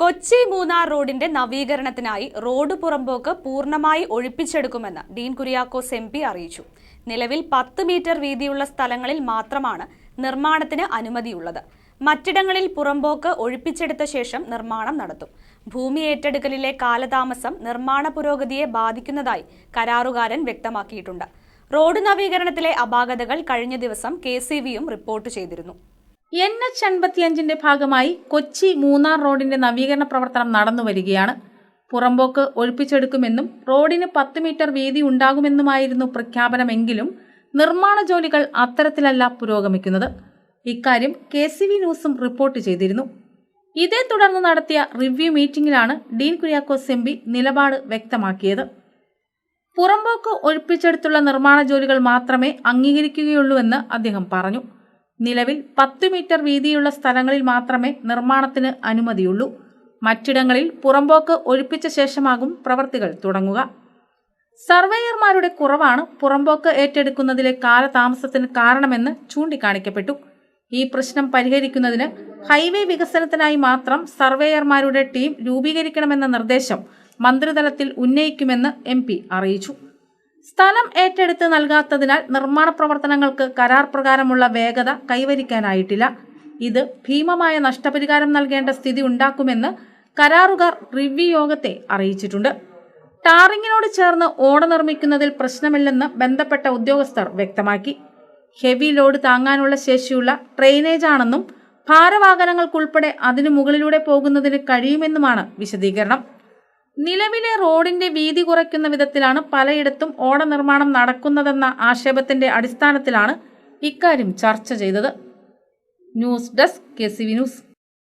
കൊച്ചി മൂന്നാർ റോഡിന്റെ നവീകരണത്തിനായി റോഡ് പുറമ്പോക്ക് പൂർണമായി ഒഴിപ്പിച്ചെടുക്കുമെന്ന് ഡീൻ കുര്യാക്കോസ് എം പി അറിയിച്ചു. നിലവിൽ പത്ത് മീറ്റർ വീതിയുള്ള സ്ഥലങ്ങളിൽ മാത്രമാണ് നിർമ്മാണത്തിന് അനുമതിയുള്ളത്. മറ്റിടങ്ങളിൽ പുറമ്പോക്ക് ഒഴിപ്പിച്ചെടുത്ത ശേഷം നിർമ്മാണം നടത്തും. ഭൂമി ഏറ്റെടുക്കലിലെ കാലതാമസം നിർമ്മാണ പുരോഗതിയെ ബാധിക്കുന്നതായി കരാറുകാരൻ വ്യക്തമാക്കിയിട്ടുണ്ട്. റോഡ് നവീകരണത്തിലെ അപാകതകൾ കഴിഞ്ഞ ദിവസം കെ റിപ്പോർട്ട് ചെയ്തിരുന്നു. എൻ എച്ച് എൺപത്തിയഞ്ചിന്റെ ഭാഗമായി കൊച്ചി മൂന്നാർ റോഡിന്റെ നവീകരണ പ്രവർത്തനം നടന്നു വരികയാണ്. പുറമ്പോക്ക് ഒഴിപ്പിച്ചെടുക്കുമെന്നും റോഡിന് പത്ത് മീറ്റർ വീതി ഉണ്ടാകുമെന്നുമായിരുന്നു പ്രഖ്യാപനമെങ്കിലും നിർമ്മാണ ജോലികൾ അത്തരത്തിലല്ല പുരോഗമിക്കുന്നത്. ഇക്കാര്യം കെ സി വി ന്യൂസും റിപ്പോർട്ട് ചെയ്തിരുന്നു. ഇതേ തുടർന്ന് നടത്തിയ റിവ്യൂ മീറ്റിംഗിലാണ് ഡീൻ കുര്യാക്കോസ് എം പി നിലപാട് വ്യക്തമാക്കിയത്. പുറമ്പോക്ക് ഒഴിപ്പിച്ചെടുത്തുള്ള നിർമ്മാണ ജോലികൾ മാത്രമേ അംഗീകരിക്കുകയുള്ളൂവെന്ന് അദ്ദേഹം പറഞ്ഞു. നിലവിൽ പത്ത് മീറ്റർ വീതിയുള്ള സ്ഥലങ്ങളിൽ മാത്രമേ നിർമ്മാണത്തിന് അനുമതിയുള്ളൂ. മറ്റിടങ്ങളിൽ പുറമ്പോക്ക് ഒഴിപ്പിച്ച ശേഷമാകും പ്രവർത്തികൾ തുടങ്ങുക. സർവേയർമാരുടെ കുറവാണ് പുറമ്പോക്ക് ഏറ്റെടുക്കുന്നതിലെ കാലതാമസത്തിന് കാരണമെന്ന് ചൂണ്ടിക്കാണിക്കപ്പെട്ടു. ഈ പ്രശ്നം പരിഹരിക്കുന്നതിന് ഹൈവേ വികസനത്തിനായി മാത്രം സർവേയർമാരുടെ ടീം രൂപീകരിക്കണമെന്ന നിർദ്ദേശം മന്ത്രിതലത്തിൽ ഉന്നയിക്കുമെന്ന് എം അറിയിച്ചു. സ്ഥലം ഏറ്റെടുത്ത് നൽകാത്തതിനാൽ നിർമ്മാണ പ്രവർത്തനങ്ങൾക്ക് കരാർ പ്രകാരമുള്ള വേഗത കൈവരിക്കാനായിട്ടില്ല. ഇത് ഭീമമായ നഷ്ടപരിഹാരം നൽകേണ്ട സ്ഥിതി ഉണ്ടാക്കുമെന്ന് കരാറുകാർ റിവ്യൂ യോഗത്തെ അറിയിച്ചിട്ടുണ്ട്. ടാറിങ്ങിനോട് ചേർന്ന് ഓട നിർമ്മിക്കുന്നതിൽ പ്രശ്നമില്ലെന്ന് ബന്ധപ്പെട്ട ഉദ്യോഗസ്ഥർ വ്യക്തമാക്കി. ഹെവി ലോഡ് താങ്ങാനുള്ള ശേഷിയുള്ള ഡ്രെയിനേജാണെന്നും ഭാരവാഹനങ്ങൾക്കുൾപ്പെടെ അതിനു മുകളിലൂടെ പോകുന്നതിന് കഴിയുമെന്നുമാണ് വിശദീകരണം. നിലവിലെ റോഡിന്റെ വീതി കുറയ്ക്കുന്ന വിധത്തിലാണ് പലയിടത്തും ഓട നിർമ്മാണം നടക്കുന്നതെന്ന ആക്ഷേപത്തിന്റെ അടിസ്ഥാനത്തിലാണ് ഇക്കാര്യം ചർച്ച ചെയ്തത്. News desk K C news.